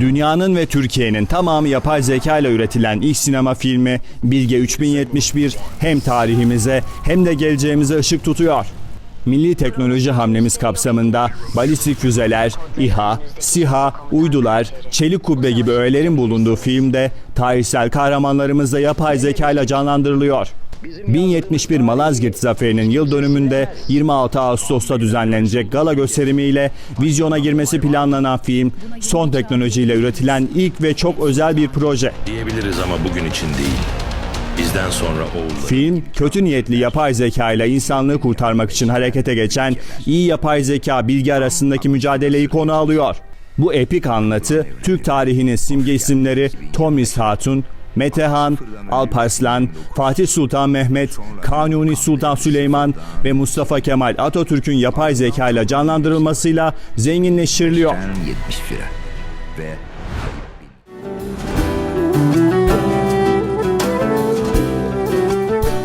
Dünyanın ve Türkiye'nin tamamı yapay zeka ile üretilen ilk sinema filmi Bilge 3071 hem tarihimize hem de geleceğimize ışık tutuyor. Milli teknoloji hamlemiz kapsamında balistik füzeler, İHA, SİHA, uydular, çelik kubbe gibi öğelerin bulunduğu filmde tarihsel kahramanlarımız da yapay zeka ile canlandırılıyor. 1071 Malazgirt Zaferi'nin yıl dönümünde 26 Ağustos'ta düzenlenecek gala gösterimiyle vizyona girmesi planlanan film, son teknolojiyle üretilen ilk ve çok özel bir proje. Diyebiliriz ama bugün için değil. Bizden sonra oğulları. Film, kötü niyetli yapay zeka ile insanlığı kurtarmak için harekete geçen iyi yapay zeka bilgi arasındaki mücadeleyi konu alıyor. Bu epik anlatı, Türk tarihinin simge isimleri Tomis Hatun, Metehan, Alparslan, Fatih Sultan Mehmet, Kanuni Sultan Süleyman ve Mustafa Kemal Atatürk'ün yapay zeka ile canlandırılmasıyla zenginleştiriliyor. 71'e ve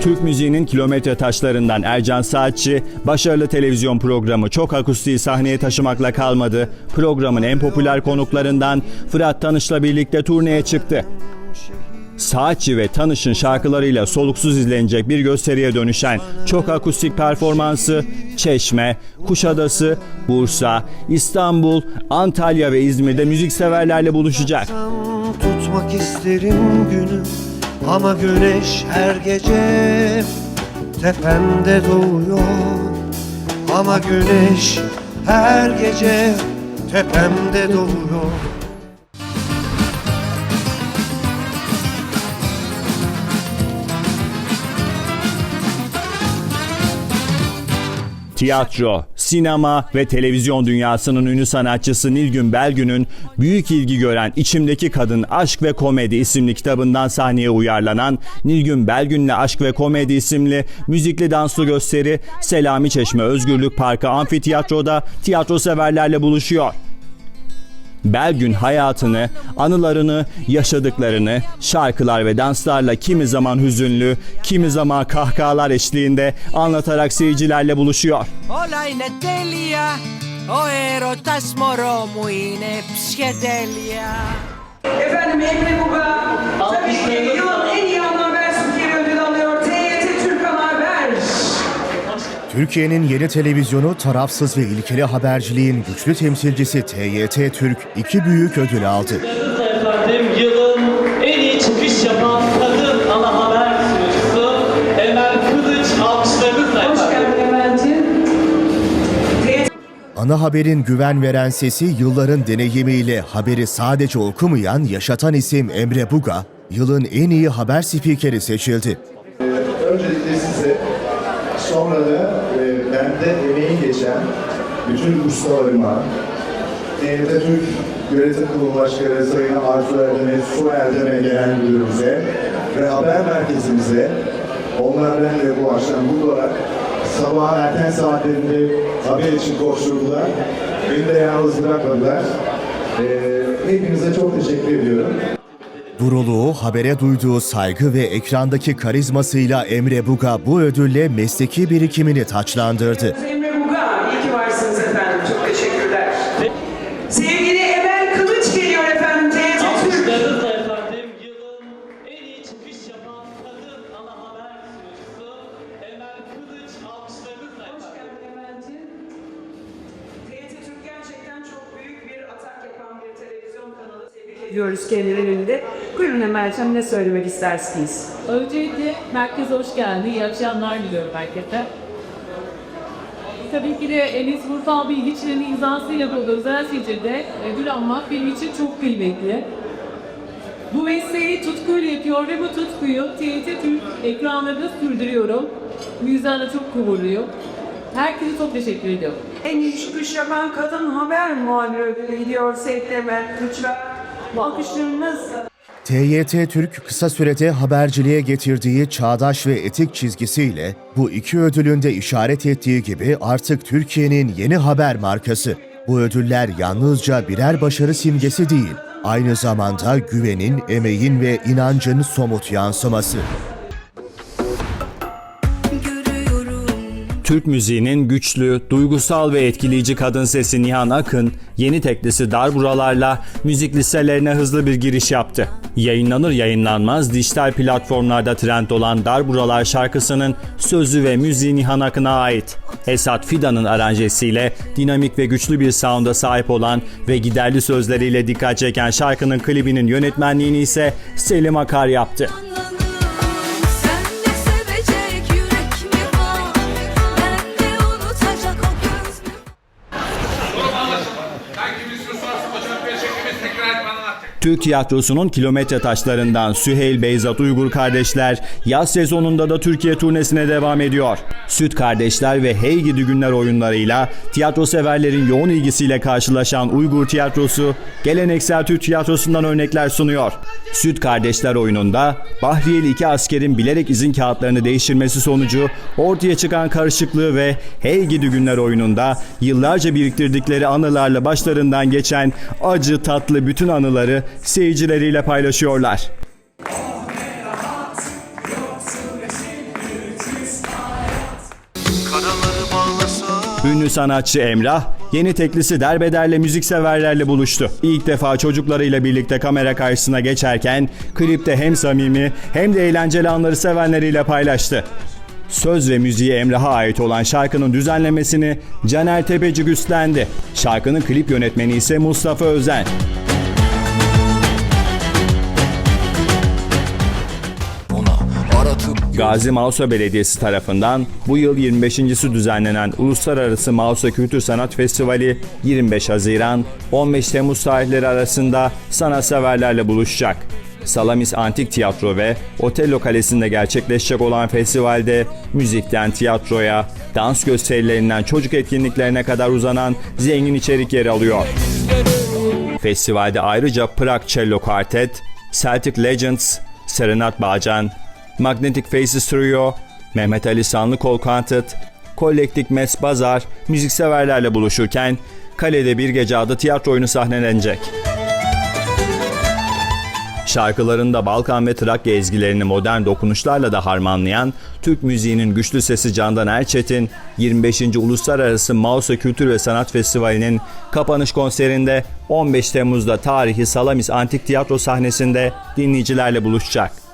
Türk müziğinin kilometre taşlarından Ercan Saatçi, başarılı televizyon programı Çok Akustiği sahneye taşımakla kalmadı. Programın en popüler konuklarından Fırat Tanış'la birlikte turneye çıktı. Saatçi ve Tanış'ın şarkılarıyla soluksuz izlenecek bir gösteriye dönüşen çok akustik performansı Çeşme, Kuşadası, Bursa, İstanbul, Antalya ve İzmir'de müzikseverlerle buluşacak. Tutmak isterim günü ama güneş her gece tepemde doğuyor ama güneş her gece tepemde doğuyor Tiyatro, sinema ve televizyon dünyasının ünlü sanatçısı Nilgün Belgün'ün büyük ilgi gören İçimdeki Kadın Aşk ve Komedi isimli kitabından sahneye uyarlanan Nilgün Belgün'le Aşk ve Komedi isimli müzikli danslı gösteri Selami Çeşme Özgürlük Parkı Amfiteyatro'da tiyatro severlerle buluşuyor. Belgün hayatını, anılarını, yaşadıklarını şarkılar ve danslarla kimi zaman hüzünlü, kimi zaman kahkahalar eşliğinde anlatarak seyircilerle buluşuyor. Efendim Emre Kuba, tabii ki yılın en iyi anlamı. Türkiye'nin yeni televizyonu tarafsız ve ilkeli haberciliğin güçlü temsilcisi TYT Türk iki büyük ödül aldı. efendim yılın en iyi çıkış yapan kadın ana haber sunucusu Emel Kılıç alkışlarınızla Ana haberin güven veren sesi yılların deneyimiyle haberi sadece okumayan, yaşatan isim Emre Buga, yılın en iyi haber spikeri seçildi. Öncelikle size, sonra da geçen bütün ustalarıma, TRT Türk Yönetim Kurulu Başkanı Sayın Arzu Erdem'e, Su Erdem'e gelen müdürümüze ve haber merkezimize, onlar ben de bu akşam burada olarak sabah erken saatlerinde haber için koşturdular. Beni de yalnız bırakmadılar. E, hepinize çok teşekkür ediyorum. Duruluğu, habere duyduğu saygı ve ekrandaki karizmasıyla Emre Buga bu ödülle mesleki birikimini taçlandırdı. Ediyoruz kendilerini de. Buyurun Emel'ciğim ne söylemek istersiniz? Öncelikle merkeze hoş geldin. İyi akşamlar diliyorum herkese. Tabii ki de Enes Vursal Bilgiç'in imzasıyla bu özel seçimde ödül almak benim için çok kıymetli. Bu mesleği tutkuyla yapıyor ve bu tutkuyu TRT Türk ekranlarında sürdürüyorum. Bu yüzden de çok gururluyum. Herkese çok teşekkür ediyorum. En iyi çıkış yapan kadın haber muhabiri ödülü gidiyor Sevgili Emel Kılıç'a. Alkışlarınız. TYT Türk kısa sürede haberciliğe getirdiği çağdaş ve etik çizgisiyle bu iki ödülün de işaret ettiği gibi artık Türkiye'nin yeni haber markası. Bu ödüller yalnızca birer başarı simgesi değil, aynı zamanda güvenin, emeğin ve inancın somut yansıması. Türk müziğinin güçlü, duygusal ve etkileyici kadın sesi Nihan Akın, yeni teklisi Darburalarla müzik liselerine hızlı bir giriş yaptı. Yayınlanır yayınlanmaz dijital platformlarda trend olan Darburalar şarkısının sözü ve müziği Nihan Akın'a ait. Esat Fidan'ın aranjesiyle dinamik ve güçlü bir sound'a sahip olan ve giderli sözleriyle dikkat çeken şarkının klibinin yönetmenliğini ise Selim Akar yaptı. Türk tiyatrosunun kilometre taşlarından Süheyl Beyzat Uygur kardeşler yaz sezonunda da Türkiye turnesine devam ediyor. Süt Kardeşler ve Hey Gidi Günler oyunlarıyla tiyatro severlerin yoğun ilgisiyle karşılaşan Uygur tiyatrosu geleneksel Türk tiyatrosundan örnekler sunuyor. Süt Kardeşler oyununda Bahriyeli iki askerin bilerek izin kağıtlarını değiştirmesi sonucu ortaya çıkan karışıklığı ve Hey Gidi Günler oyununda yıllarca biriktirdikleri anılarla başlarından geçen acı tatlı bütün anıları seyircileriyle paylaşıyorlar. Ünlü sanatçı Emrah, yeni teklisi derbederle müzikseverlerle buluştu. İlk defa çocuklarıyla birlikte kamera karşısına geçerken klipte hem samimi hem de eğlenceli anları sevenleriyle paylaştı. Söz ve müziği Emrah'a ait olan şarkının düzenlemesini Caner Tepecik üstlendi. Şarkının klip yönetmeni ise Mustafa Özen. Gazi Mausa Belediyesi tarafından bu yıl 25.si düzenlenen Uluslararası Mausa Kültür Sanat Festivali 25 Haziran 15 Temmuz tarihleri arasında sanatseverlerle buluşacak. Salamis Antik Tiyatro ve Otello Kalesi'nde gerçekleşecek olan festivalde müzikten tiyatroya, dans gösterilerinden çocuk etkinliklerine kadar uzanan zengin içerik yer alıyor. Festivalde ayrıca Prag Cello Quartet, Celtic Legends, Serenat Bağcan, Magnetic Faces Trio, Mehmet Ali Sanlıkol Quartet, Kolektif Mes Bazar müzikseverlerle buluşurken Kalede Bir Gece adlı tiyatro oyunu sahnelenecek. Şarkılarında Balkan ve Trakya ezgilerini modern dokunuşlarla da harmanlayan Türk müziğinin güçlü sesi Candan Erçetin, 25. Uluslararası Mausa Kültür ve Sanat Festivali'nin kapanış konserinde 15 Temmuz'da tarihi Salamis Antik Tiyatro sahnesinde dinleyicilerle buluşacak.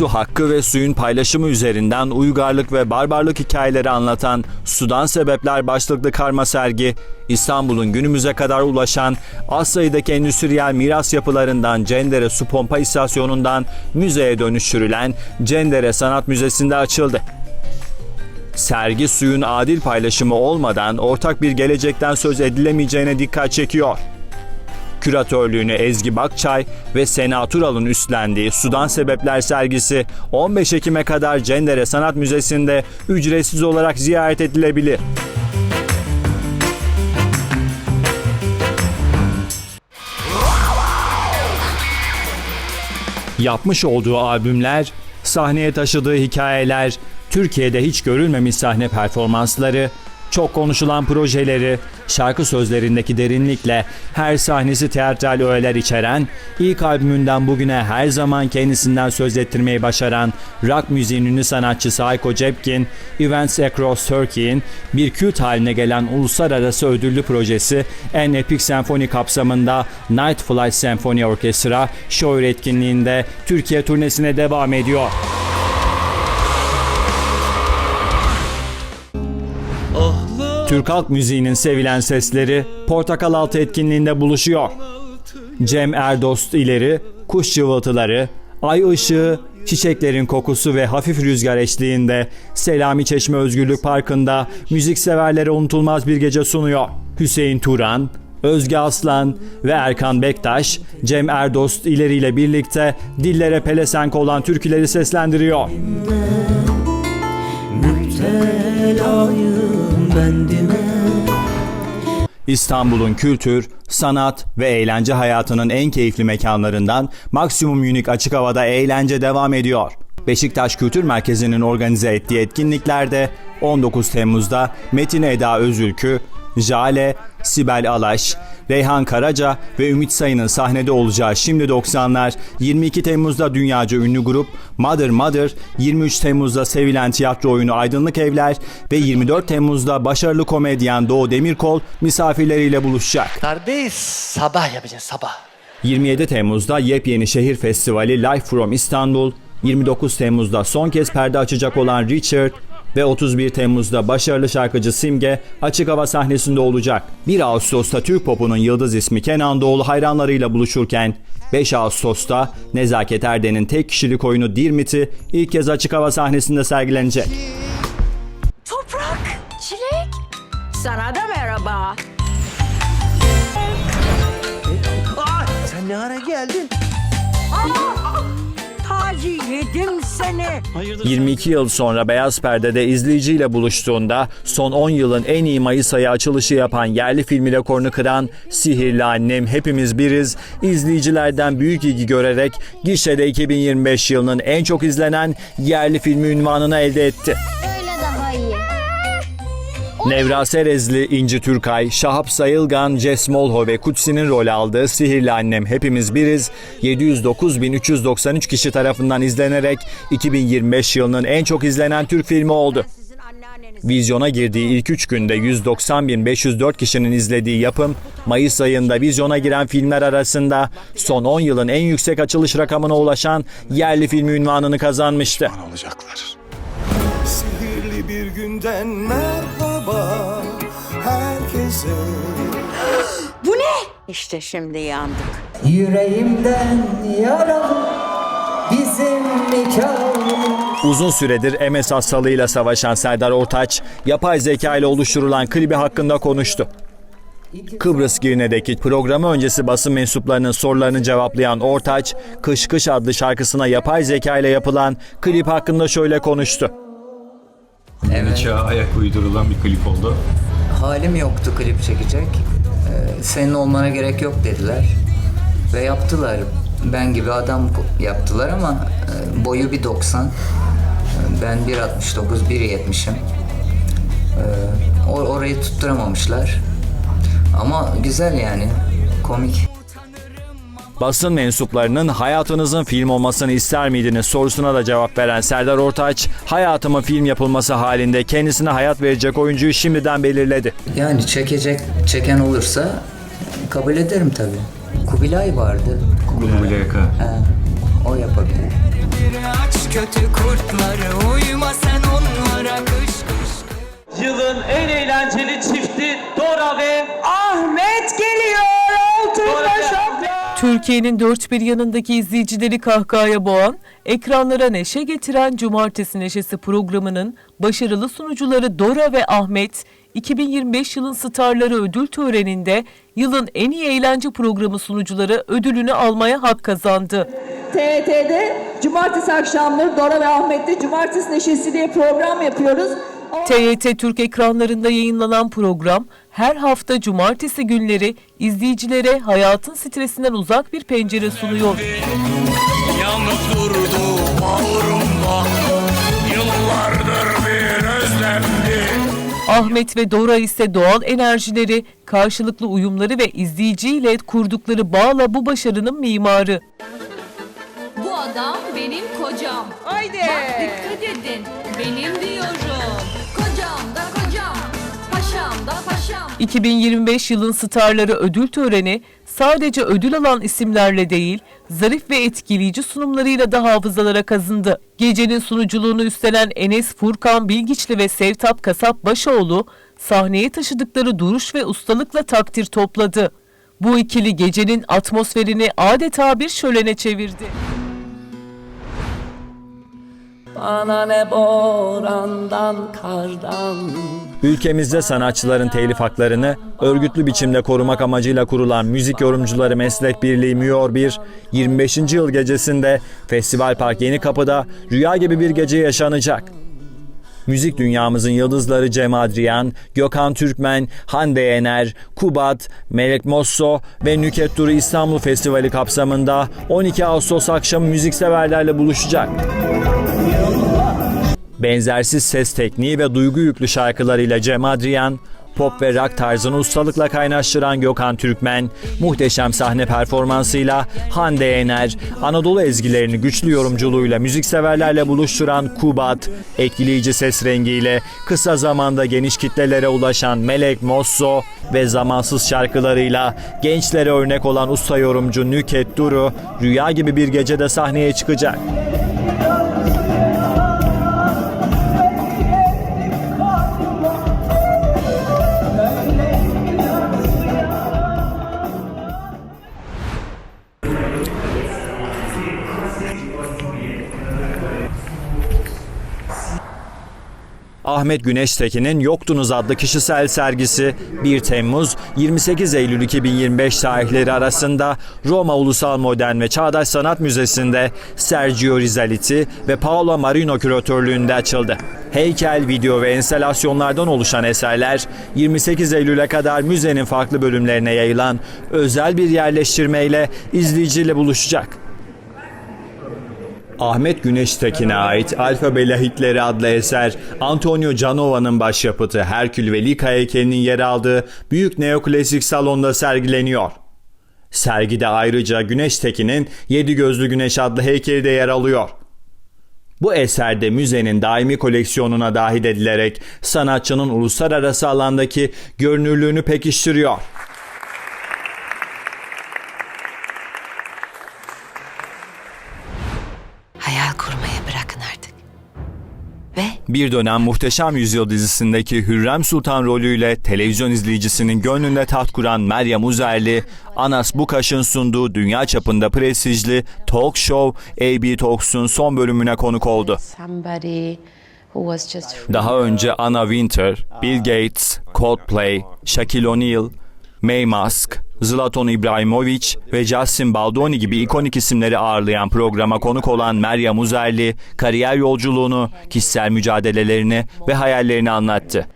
Su hakkı ve suyun paylaşımı üzerinden uygarlık ve barbarlık hikayeleri anlatan Sudan Sebepler başlıklı karma sergi, İstanbul'un günümüze kadar ulaşan az sayıdaki endüstriyel miras yapılarından Cendere Su Pompa İstasyonu'ndan müzeye dönüştürülen Cendere Sanat Müzesi'nde açıldı. Sergi suyun adil paylaşımı olmadan ortak bir gelecekten söz edilemeyeceğine dikkat çekiyor. Küratörlüğünü Ezgi Bakçay ve Sena Tural'ın üstlendiği Sudan Sebepler sergisi 15 Ekim'e kadar Cendere Sanat Müzesi'nde ücretsiz olarak ziyaret edilebilir. Yapmış olduğu albümler, sahneye taşıdığı hikayeler, Türkiye'de hiç görülmemiş sahne performansları, çok konuşulan projeleri, şarkı sözlerindeki derinlikle her sahnesi teatral öğeler içeren, ilk albümünden bugüne her zaman kendisinden söz ettirmeyi başaran rock müziğin ünlü sanatçısı Hayko Cepkin, Events Across Turkey'in bir kült haline gelen uluslararası ödüllü projesi En Epic Senfoni kapsamında Night Flight Senfoni Orkestra show etkinliğinde Türkiye turnesine devam ediyor. Türk halk müziğinin sevilen sesleri Portakal Altı etkinliğinde buluşuyor. Cem Erdost ileri, kuş cıvıltıları, ay ışığı, çiçeklerin kokusu ve hafif rüzgar eşliğinde Selami Çeşme Özgürlük Parkı'nda müzikseverlere unutulmaz bir gece sunuyor. Hüseyin Turan, Özge Aslan ve Erkan Bektaş, Cem Erdost ileriyle birlikte dillere pelesenk olan türküleri seslendiriyor. İstanbul'un kültür, sanat ve eğlence hayatının en keyifli mekanlarından Maksimum Unique Açık Hava'da eğlence devam ediyor. Beşiktaş Kültür Merkezi'nin organize ettiği etkinliklerde 19 Temmuz'da Metin Eda Özülkü, Jale, Sibel Alaş, Reyhan Karaca ve Ümit Sayın'ın sahnede olacağı Şimdi 90'lar, 22 Temmuz'da dünyaca ünlü grup Mother Mother, 23 Temmuz'da sevilen tiyatro oyunu Aydınlık Evler ve 24 Temmuz'da başarılı komedyen Doğu Demirkol misafirleriyle buluşacak. Kardeş sabah yapacağız sabah. 27 Temmuz'da yepyeni şehir festivali Live from İstanbul, 29 Temmuz'da son kez perde açacak olan Richard ve 31 Temmuz'da başarılı şarkıcı Simge açık hava sahnesinde olacak. 1 Ağustos'ta Türk popunun yıldız ismi Kenan Doğulu hayranlarıyla buluşurken 5 Ağustos'ta Nezaket Erden'in tek kişilik oyunu Dirmit'i ilk kez açık hava sahnesinde sergilenecek. Toprak, çilek. Sana da merhaba. Sen ne ara geldin? Taci yedim seni. 22 yıl sonra Beyaz Perde'de izleyiciyle buluştuğunda son 10 yılın en iyi Mayıs ayı açılışı yapan yerli filmi rekorunu kıran Sihirli Annem Hepimiz Biriz izleyicilerden büyük ilgi görerek gişede 2025 yılının en çok izlenen yerli filmi ünvanını elde etti. Nevra Serezli, İnci Türkay, Şahap Sayılgan, Jess Molho ve Kutsi'nin rol aldığı Sihirli Annem Hepimiz Biriz 709.393 kişi tarafından izlenerek 2025 yılının en çok izlenen Türk filmi oldu. Vizyona girdiği ilk 3 günde 190.504 kişinin izlediği yapım, Mayıs ayında vizyona giren filmler arasında son 10 yılın en yüksek açılış rakamına ulaşan yerli filmi ünvanını kazanmıştı. Sihirli bir günden merhaba herkese Bu ne? İşte şimdi yandık. Yüreğimden yaralı bizim nikahımız. Uzun süredir MS hastalığıyla savaşan Serdar Ortaç, yapay zeka ile oluşturulan klibi hakkında konuştu. Kıbrıs Girne'deki programı öncesi basın mensuplarının sorularını cevaplayan Ortaç, Kış Kış adlı şarkısına yapay zeka ile yapılan klip hakkında şöyle konuştu. Yeni çağa ayak uydurulan bir klip oldu. Halim yoktu klip çekecek. Ee, senin olmana gerek yok dediler. Ve yaptılar. Ben gibi adam yaptılar ama e, boyu bir 90. Ee, Ben 1.69, 1.70'im. Ee, or- orayı tutturamamışlar. Ama güzel yani. Komik. Basın mensuplarının hayatınızın film olmasını ister miydiniz sorusuna da cevap veren Serdar Ortaç, hayatımın film yapılması halinde kendisine hayat verecek oyuncuyu şimdiden belirledi. Yani çekecek, çeken olursa kabul ederim tabii. Kubilay vardı. Kubilay Aka. O yapabilir. Aç kötü kurtları uyuma sen onlara kış kış. Yılın en eğlenceli çifti Dora ve Ahmet geliyor Dora altın ve Türkiye'nin dört bir yanındaki izleyicileri kahkahaya boğan, ekranlara neşe getiren Cumartesi Neşesi programının başarılı sunucuları Dora ve Ahmet, 2025 yılın starları ödül töreninde yılın en iyi eğlence programı sunucuları ödülünü almaya hak kazandı. TRT'de cumartesi akşamları Dora ve Ahmet'te Cumartesi Neşesi diye program yapıyoruz. TYT Türk ekranlarında yayınlanan program her hafta cumartesi günleri izleyicilere hayatın stresinden uzak bir pencere sunuyor. Yanıp durdu bağrımda Yıllardır bir özlemdi Ahmet ve Dora ise doğal enerjileri, karşılıklı uyumları ve izleyiciyle kurdukları bağla bu başarının mimarı. Bu adam benim kocam. Haydi. Bak dikkat edin. Benim 2025 yılın starları ödül töreni sadece ödül alan isimlerle değil, zarif ve etkileyici sunumlarıyla da hafızalara kazındı. Gecenin sunuculuğunu üstlenen Enes Furkan Bilgiçli ve Sevtap Kasap Başoğlu sahneye taşıdıkları duruş ve ustalıkla takdir topladı. Bu ikili gecenin atmosferini adeta bir şölene çevirdi. Bana ne borandan, kardan. Ülkemizde sanatçıların telif haklarını örgütlü biçimde korumak amacıyla kurulan Müzik Yorumcuları Meslek Birliği MÜYOR 1, 25. yıl gecesinde Festival Park Yeni Kapı'da rüya gibi bir gece yaşanacak. Müzik dünyamızın yıldızları Cem Adrian, Gökhan Türkmen, Hande Yener, Kubat, Melek Mosso ve Nüket Duru İstanbul Festivali kapsamında 12 Ağustos akşamı müzikseverlerle buluşacak. Benzersiz ses tekniği ve duygu yüklü şarkılarıyla Cem Adrian, pop ve rock tarzını ustalıkla kaynaştıran Gökhan Türkmen, muhteşem sahne performansıyla Hande Yener, Anadolu ezgilerini güçlü yorumculuğuyla müzikseverlerle buluşturan Kubat, etkileyici ses rengiyle kısa zamanda geniş kitlelere ulaşan Melek Mosso ve zamansız şarkılarıyla gençlere örnek olan usta yorumcu Nüket Duru, rüya gibi bir gecede sahneye çıkacak. Ahmet Güneştekin'in Yoktunuz adlı kişisel sergisi 1 Temmuz 28 Eylül 2025 tarihleri arasında Roma Ulusal Modern ve Çağdaş Sanat Müzesi'nde Sergio Rizaliti ve Paolo Marino küratörlüğünde açıldı. Heykel, video ve enstalasyonlardan oluşan eserler 28 Eylül'e kadar müzenin farklı bölümlerine yayılan özel bir yerleştirmeyle izleyiciyle buluşacak. Ahmet Güneştekin'e ait Alfabe Lahitleri adlı eser Antonio Canova'nın başyapıtı Herkül ve Lika heykelinin yer aldığı büyük neoklasik salonda sergileniyor. Sergide ayrıca Güneştekin'in Yedi Gözlü Güneş adlı heykeli de yer alıyor. Bu eserde müzenin daimi koleksiyonuna dahil edilerek sanatçının uluslararası alandaki görünürlüğünü pekiştiriyor. Bir dönem Muhteşem Yüzyıl dizisindeki Hürrem Sultan rolüyle televizyon izleyicisinin gönlünde taht kuran Meryem Uzerli, Anas Bukaş'ın sunduğu dünya çapında prestijli talk show AB Talks'un son bölümüne konuk oldu. Daha önce Anna Winter, Bill Gates, Coldplay, Shaquille O'Neal, May Musk, Zlatan İbrahimovic ve Justin Baldoni gibi ikonik isimleri ağırlayan programa konuk olan Meryem Uzerli, kariyer yolculuğunu, kişisel mücadelelerini ve hayallerini anlattı.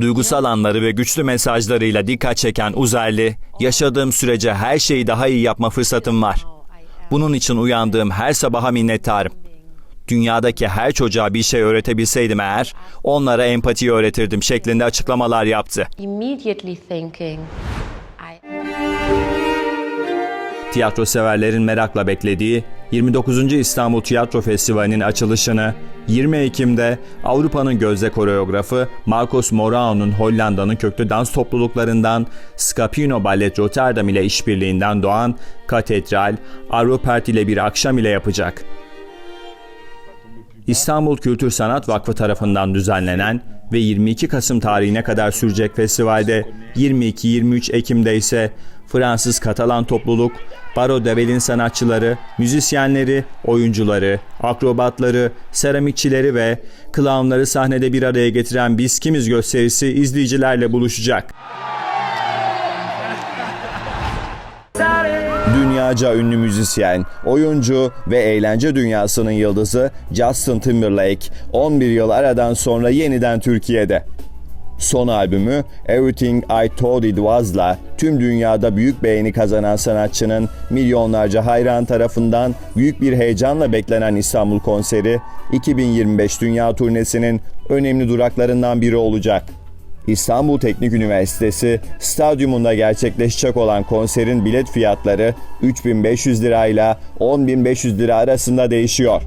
Duygusal anları ve güçlü mesajlarıyla dikkat çeken Uzerli, yaşadığım sürece her şeyi daha iyi yapma fırsatım var. Bunun için uyandığım her sabaha minnettarım. Dünyadaki her çocuğa bir şey öğretebilseydim eğer, onlara empati öğretirdim şeklinde açıklamalar yaptı. Tiyatro severlerin merakla beklediği 29. İstanbul Tiyatro Festivali'nin açılışını 20 Ekim'de Avrupa'nın gözde koreografı Marcos Morao'nun Hollanda'nın köklü dans topluluklarından Scapino Ballet Rotterdam ile işbirliğinden doğan Katedral, Arropert ile bir akşam ile yapacak. İstanbul Kültür Sanat Vakfı tarafından düzenlenen ve 22 Kasım tarihine kadar sürecek festivalde 22-23 Ekim'de ise Fransız Katalan topluluk, Baro Devel'in sanatçıları, müzisyenleri, oyuncuları, akrobatları, seramikçileri ve klavnları sahnede bir araya getiren Biz Kimiz gösterisi izleyicilerle buluşacak. Dünyaca ünlü müzisyen, oyuncu ve eğlence dünyasının yıldızı Justin Timberlake 11 yıl aradan sonra yeniden Türkiye'de. Son albümü Everything I Thought It Was'la tüm dünyada büyük beğeni kazanan sanatçının milyonlarca hayran tarafından büyük bir heyecanla beklenen İstanbul konseri 2025 dünya turnesinin önemli duraklarından biri olacak. İstanbul Teknik Üniversitesi stadyumunda gerçekleşecek olan konserin bilet fiyatları 3500 lirayla 10500 lira arasında değişiyor.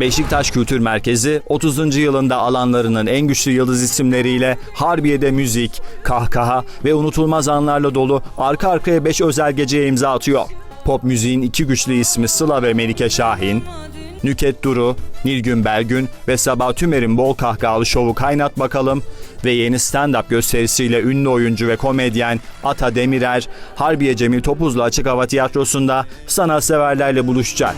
Beşiktaş Kültür Merkezi 30. yılında alanlarının en güçlü yıldız isimleriyle Harbiye'de müzik, kahkaha ve unutulmaz anlarla dolu arka arkaya 5 özel geceye imza atıyor. Pop müziğin iki güçlü ismi Sıla ve Melike Şahin, Nüket Duru, Nilgün Belgün ve Sabah Tümer'in bol kahkahalı şovu Kaynat Bakalım ve yeni stand-up gösterisiyle ünlü oyuncu ve komedyen Ata Demirer, Harbiye Cemil Topuzlu Açık Hava Tiyatrosu'nda sanatseverlerle buluşacak.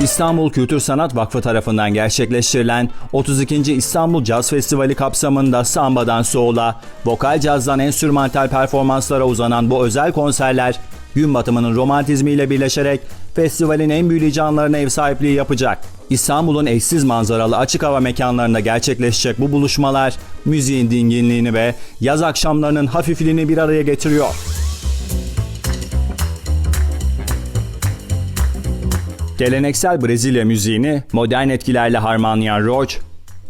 İstanbul Kültür Sanat Vakfı tarafından gerçekleştirilen 32. İstanbul Caz Festivali kapsamında Samba'dan Soul'a, vokal cazdan enstrümantal performanslara uzanan bu özel konserler gün batımının romantizmiyle birleşerek festivalin en büyüleyici anlarına ev sahipliği yapacak. İstanbul'un eşsiz manzaralı açık hava mekanlarında gerçekleşecek bu buluşmalar müziğin dinginliğini ve yaz akşamlarının hafifliğini bir araya getiriyor. Geleneksel Brezilya müziğini modern etkilerle harmanlayan Roach,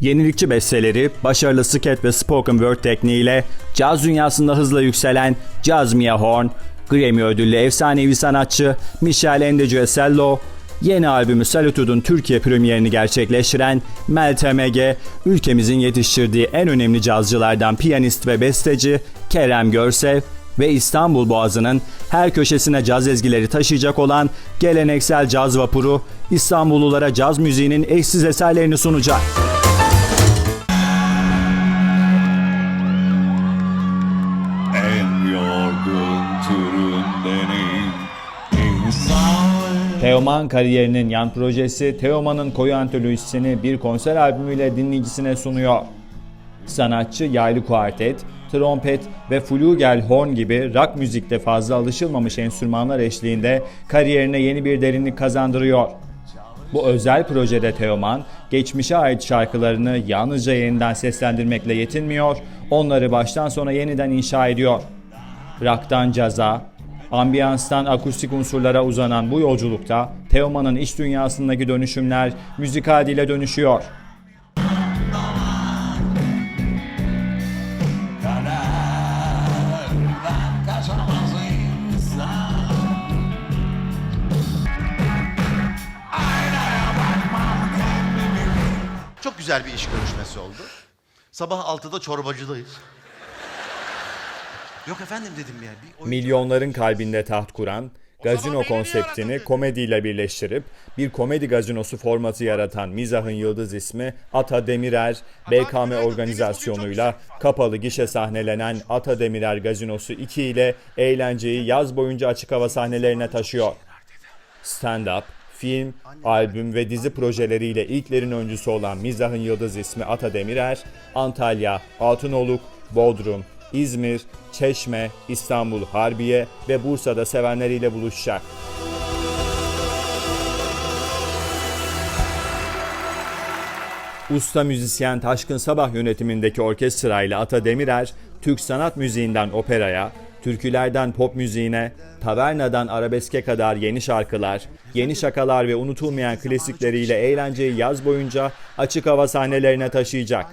yenilikçi besteleri, başarılı sket ve spoken word tekniğiyle caz dünyasında hızla yükselen Jazz Mia Horn, Grammy ödüllü efsanevi sanatçı Michel Endegesello, yeni albümü Salitude'un Türkiye premierini gerçekleştiren Meltem Ege, ülkemizin yetiştirdiği en önemli cazcılardan piyanist ve besteci Kerem Görsev, ve İstanbul Boğazı'nın her köşesine caz ezgileri taşıyacak olan geleneksel caz vapuru İstanbullulara caz müziğinin eşsiz eserlerini sunacak. Teoman kariyerinin yan projesi Teoman'ın Koyu Antolojisi'ni bir konser albümüyle dinleyicisine sunuyor. Sanatçı yaylı kuartet, trompet ve flügelhorn gibi rock müzikte fazla alışılmamış enstrümanlar eşliğinde kariyerine yeni bir derinlik kazandırıyor. Bu özel projede Teoman, geçmişe ait şarkılarını yalnızca yeniden seslendirmekle yetinmiyor, onları baştan sona yeniden inşa ediyor. Rock'tan caza, ambiyanstan akustik unsurlara uzanan bu yolculukta Teoman'ın iç dünyasındaki dönüşümler müzikal dile dönüşüyor. Çok güzel bir iş görüşmesi oldu. Sabah 6'da çorbacıdayız. Yok efendim dedim ya. Bir oyun- Milyonların kalbinde taht kuran, gazino konseptini komediyle birleştirip bir komedi gazinosu formatı yaratan Mizah'ın yıldız ismi Ata Demirer, BKM organizasyonuyla kapalı gişe sahnelenen Ata Demirer Gazinosu 2 ile eğlenceyi yaz boyunca açık hava sahnelerine taşıyor. Stand-up, film, albüm ve dizi projeleriyle ilklerin öncüsü olan Mizah'ın yıldız ismi Ata Demirer, Antalya, Altınoluk, Bodrum, İzmir, Çeşme, İstanbul, Harbiye ve Bursa'da sevenleriyle buluşacak. Usta müzisyen Taşkın Sabah yönetimindeki orkestrayla Ata Demirer, Türk sanat müziğinden operaya, türkülerden pop müziğine, tavernadan arabeske kadar yeni şarkılar, yeni şakalar ve unutulmayan klasikleriyle eğlenceyi yaz boyunca açık hava sahnelerine taşıyacak.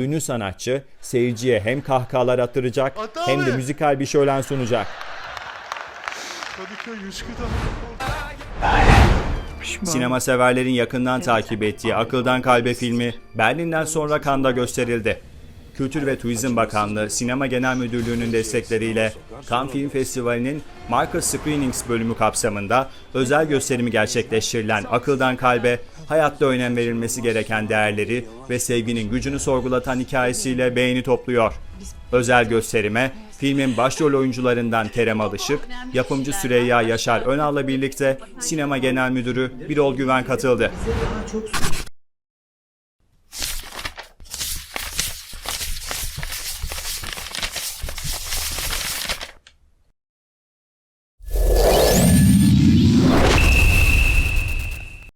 Ünlü sanatçı seyirciye hem kahkahalar attıracak hem de müzikal bir şölen sunacak. Sinema severlerin yakından takip ettiği Akıldan Kalbe filmi Berlin'den sonra Cannes'da gösterildi. Kültür ve Turizm Bakanlığı Sinema Genel Müdürlüğü'nün destekleriyle Cannes Film Festivali'nin Marcus Screenings bölümü kapsamında özel gösterimi gerçekleştirilen Akıldan Kalbe, hayatta önem verilmesi gereken değerleri ve sevginin gücünü sorgulatan hikayesiyle beğeni topluyor. Özel gösterime filmin başrol oyuncularından Kerem Alışık, yapımcı Süreyya Yaşar Önal'la birlikte sinema genel müdürü Birol Güven katıldı.